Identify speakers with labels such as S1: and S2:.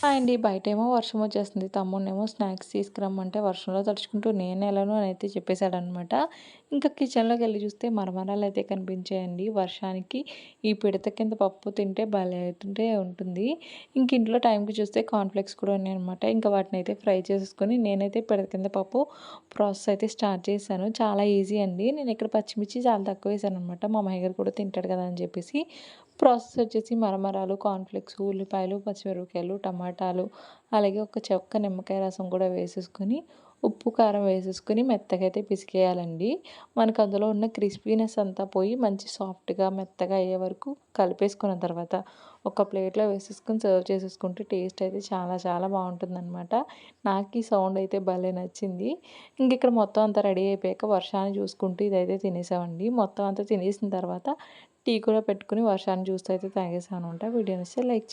S1: Hi అండి బయటేమో వర్షం వచ్చేస్తుంది. తమ్ముడినేమో స్నాక్స్ తీసుకురమ్మంటే వర్షంలో తడుచుకుంటూ నేను ఎలానో అని అయితే చెప్పేశాడనమాట ఇంకా కిచెన్లోకి వెళ్ళి చూస్తే మరమరాలు అయితే కనిపించాయండి. వర్షానికి ఈ పిడత కింద పప్పు తింటే భలే అవుతుంటే ఉంటుంది. ఇంక ఇంట్లో టైంకి చూస్తే కాన్ఫ్లెక్స్ కూడా ఉన్నాయన్నమాట. ఇంకా వాటిని అయితే ఫ్రై చేసుకొని నేనైతే పిడత కింద పప్పు ప్రాసెస్ అయితే స్టార్ట్ చేశాను. చాలా ఈజీ అండి. నేను ఇక్కడ పచ్చిమిర్చి చాలా తక్కువ వేసాను అనమాట మా మహి కూడా తింటాడు కదా అని చెప్పేసి ప్రాసెస్ వచ్చేసి మరమరాలు కార్న్ఫ్లెక్స్ ఉల్లిపాయలు పచ్చిమిరపకాయలు టమాటాలు అలాగే ఒక చెక్క నిమ్మకాయ రసం కూడా వేసేసుకొని ఉప్పు కారం వేసేసుకొని మెత్తగా అయితే పిసికేయాలండి. మనకు అందులో ఉన్న క్రిస్పీనెస్ అంతా పోయి మంచి సాఫ్ట్గా మెత్తగా అయ్యే వరకు కలిపేసుకున్న తర్వాత ఒక ప్లేట్లో వేసేసుకొని సర్వ్ చేసేసుకుంటే టేస్ట్ అయితే చాలా చాలా బాగుంటుందన్నమాట. నాకు ఈ సౌండ్ అయితే భలే నచ్చింది. ఇంక ఇక్కడ మొత్తం అంతా రెడీ అయిపోయాక వర్షాన్ని చూసుకుంటూ ఇదైతే తినేసామండి. మొత్తం అంతా తినేసిన తర్వాత టీ కూడా పెట్టుకుని వర్షాన్ని చూస్తూ అయితే తాగేసాను అనమాట వీడియో నచ్చితే లైక్